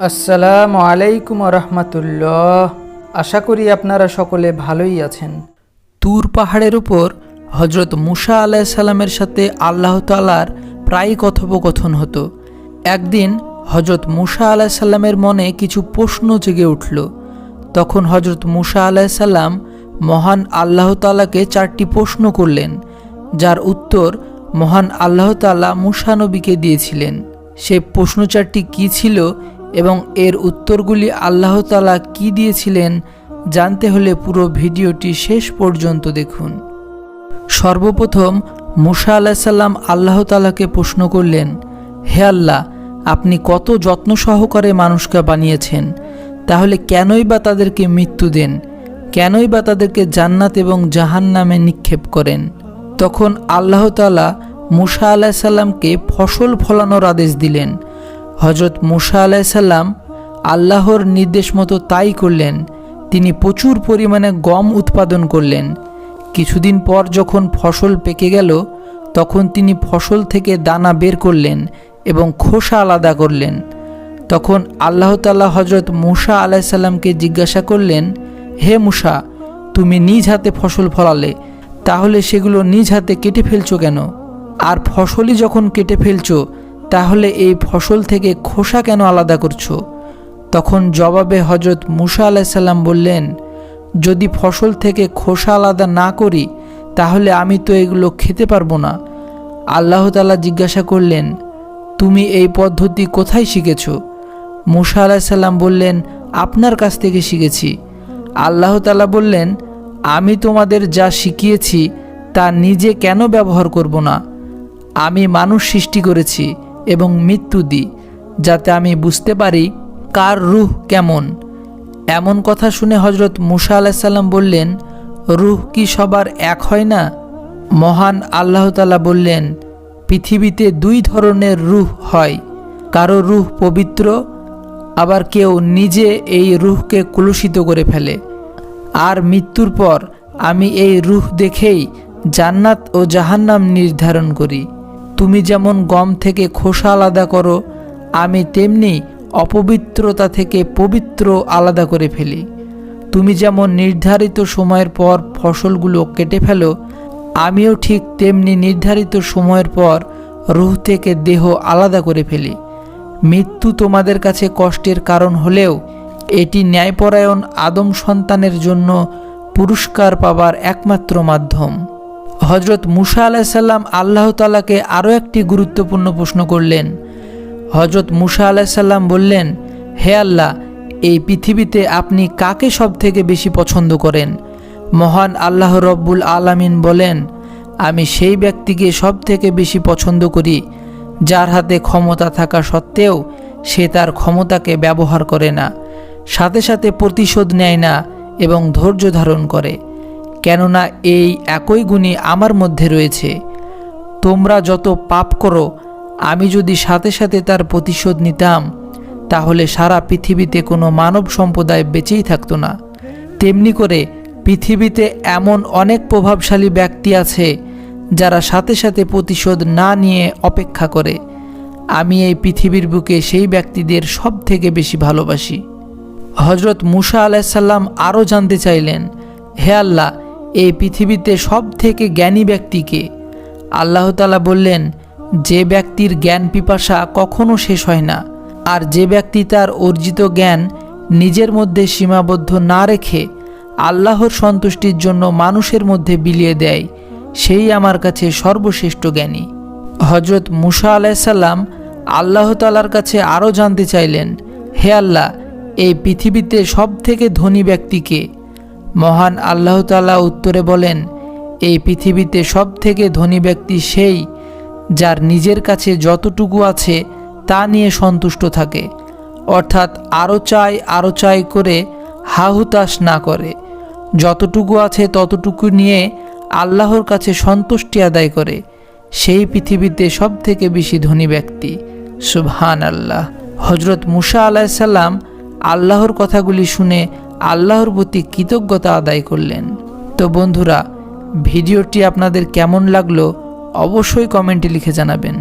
আসসালামু আলাইকুম রহমতুল্লাহ আশা করি আপনারা সকলে ভালোই আছেন। তুর পাহাড়ের উপর হজরত মুসা আলাহ আলাইসাল্লামের সাথে আল্লাহ তালার প্রায় কথোপকথন হতো। একদিন হজরত মুসা আলাইসাল্লামের মনে কিছু প্রশ্ন জেগে উঠল। তখন হজরত মুসা আলাইসাল্লাম মহান আল্লাহ তালাকে চারটি প্রশ্ন করলেন, যার উত্তর মহান আল্লাহ তালা মুসা নবীকে দিয়েছিলেন। সেই প্রশ্ন চারটি কী ছিল এবং এর উত্তরগুলি আল্লাহ তালা কী দিয়েছিলেন জানতে হলে পুরো ভিডিওটি শেষ পর্যন্ত দেখুন। সর্বপ্রথম মুসা আলাহিসাল্লাম আল্লাহ তালাকে প্রশ্ন করলেন, হে আল্লাহ, আপনি কত যত্ন সহকারে মানুষকে বানিয়েছেন, তাহলে কেনই বা তাদেরকে মৃত্যু দেন? কেনই বা তাদেরকে জান্নাত এবং জাহান নামে নিক্ষেপ করেন? তখন আল্লাহ তালা মুসা আলাহিসাল্লামকে ফসল ফলানোর আদেশ দিলেন। হজরত মুসা আলাইসাল্লাম আল্লাহর নির্দেশ মতো তাই করলেন। তিনি প্রচুর পরিমাণে গম উৎপাদন করলেন। কিছুদিন পর যখন ফসল পেকে গেল, তখন তিনি ফসল থেকে দানা বের করলেন এবং খোসা আলাদা করলেন। তখন আল্লাহ তাল্লাহ হজরত মুসা আলাইসাল্লামকে জিজ্ঞাসা করলেন, হে মুসা, তুমি নিজ হাতে ফসল ফলালে, তাহলে সেগুলো নিজ হাতে কেটে ফেলছো কেন? আর ফসলই যখন কেটে ফেলছো তাহলে এই ফসল থেকে খোসা কেন আলাদা করছ? তখন জবাবে হজরত মুসা আলাইসাল্লাম বললেন, যদি ফসল থেকে খোসা আলাদা না করি, তাহলে আমি তো এগুলো খেতে পারব না। আল্লাহ তালা জিজ্ঞাসা করলেন, তুমি এই পদ্ধতি কোথায় শিখেছ? মুসা আলাইসাল্লাম বললেন, আপনার কাছ থেকে শিখেছি। আল্লাহ তালা বললেন, আমি তোমাদের যা শিখিয়েছি, তা নিজে কেন ব্যবহার করব না? আমি মানুষ সৃষ্টি করেছি এবং মৃত্যু দিই, যাতে আমি বুঝতে পারি কার রুহ কেমন। এমন কথা শুনে হজরত মুসা আলাহিসাল্লাম বললেন, রুহ কি সবার এক হয় না? মহান আল্লাহ তালা বললেন, পৃথিবীতে দুই ধরনের রুহ হয়, কারও রুহ পবিত্র, আবার কেউ নিজে এই রুহকে কলুষিত করে ফেলে। আর মৃত্যুর পর আমি এই রুহ দেখেই জান্নাত ও জাহান্নাম নির্ধারণ করি। তুমি যেমন গম থেকে খোসা আলাদা করো, আমি তেমনি অপবিত্রতা থেকে পবিত্র আলাদা করে ফেলি। তুমি যেমন নির্ধারিত সময়ের পর ফসলগুলো কেটে ফেলো, আমিও ঠিক তেমনি নির্ধারিত সময়ের পর রুহ থেকে দেহ আলাদা করে ফেলি। মৃত্যু তোমাদের কাছে কষ্টের কারণ হলেও এটি ন্যায়পরায়ণ আদম সন্তানের জন্য পুরস্কার পাবার একমাত্র মাধ্যম। হজরত মুসা আলাহিসাল্লাম আল্লাহ তালাকে আরও একটি গুরুত্বপূর্ণ প্রশ্ন করলেন। হজরত মুসা আলাহিসাল্লাম বললেন, হে আল্লাহ, এই পৃথিবীতে আপনি কাকে সব থেকে বেশি পছন্দ করেন? মহান আল্লাহ রব্বুল আলামিন বলেন, আমি সেই ব্যক্তিকে সব থেকে বেশি পছন্দ করি, যার হাতে ক্ষমতা থাকা সত্ত্বেও সে তার ক্ষমতাকে ব্যবহার করে না, সাথে সাথে প্রতিশোধ নেয় না এবং ধৈর্য ধারণ করে। কেননা এই একই গুণই আমার মধ্যে রয়েছে। তোমরা যত পাপ করো, আমি যদি সাথে সাথে তার প্রতিশোধ নিতাম, তাহলে সারা পৃথিবীতে কোনো মানব সম্প্রদায় বেঁচেই থাকতো না। তেমনি করে পৃথিবীতে এমন অনেক প্রভাবশালী ব্যক্তি আছে, যারা সাথে সাথে প্রতিশোধ না নিয়ে অপেক্ষা করে। আমি এই পৃথিবীর বুকে সেই ব্যক্তিদের সব থেকে বেশি ভালোবাসি। হজরত মুসা আলাইসাল্লাম আরও জানতে চাইলেন, হে আল্লাহ এই পৃথিবীতে সব থেকে জ্ঞানী ব্যক্তিকে। আল্লাহ তালা বললেন, যে ব্যক্তির জ্ঞান পিপাসা কখনো শেষ হয় না, আর যে ব্যক্তি তার অর্জিত জ্ঞান নিজের মধ্যে সীমাবদ্ধ না রেখে আল্লাহর সন্তুষ্টির জন্য মানুষের মধ্যে বিলিয়ে দেয়, সেই আমার কাছে সর্বশ্রেষ্ঠ জ্ঞানী। হজরত মুসা আলাইসাল্লাম আল্লাহ তালার কাছে আরও জানতে চাইলেন, হে আল্লাহ, এই পৃথিবীতে সব থেকে ধনী ব্যক্তিকে মহান আল্লাহ তালা উত্তরে বলেন, এই পৃথিবীতে সব থেকে ধনী ব্যক্তি সেই যার নিজের কাছে যতটুকু আছে তা নিয়ে সন্তুষ্ট থাকে। অর্থাৎ আরও চাই আরও চাই করে হাহুতাশ না করে। যতটুকু আছে ততটুকু নিয়ে আল্লাহর কাছে সন্তুষ্টি আদায় করে। সেই পৃথিবীতে সব থেকে বেশি ধনী ব্যক্তি। সুবহান আল্লাহ হজরত মুসা আলাইসাল্লাম আল্লাহর কথাগুলি শুনে আল্লাহর প্রতি কৃতজ্ঞতা আদায় করলেন। তো বন্ধুরা, ভিডিওটি আপনাদের কেমন লাগল অবশ্যই কমেন্টে লিখে জানাবেন।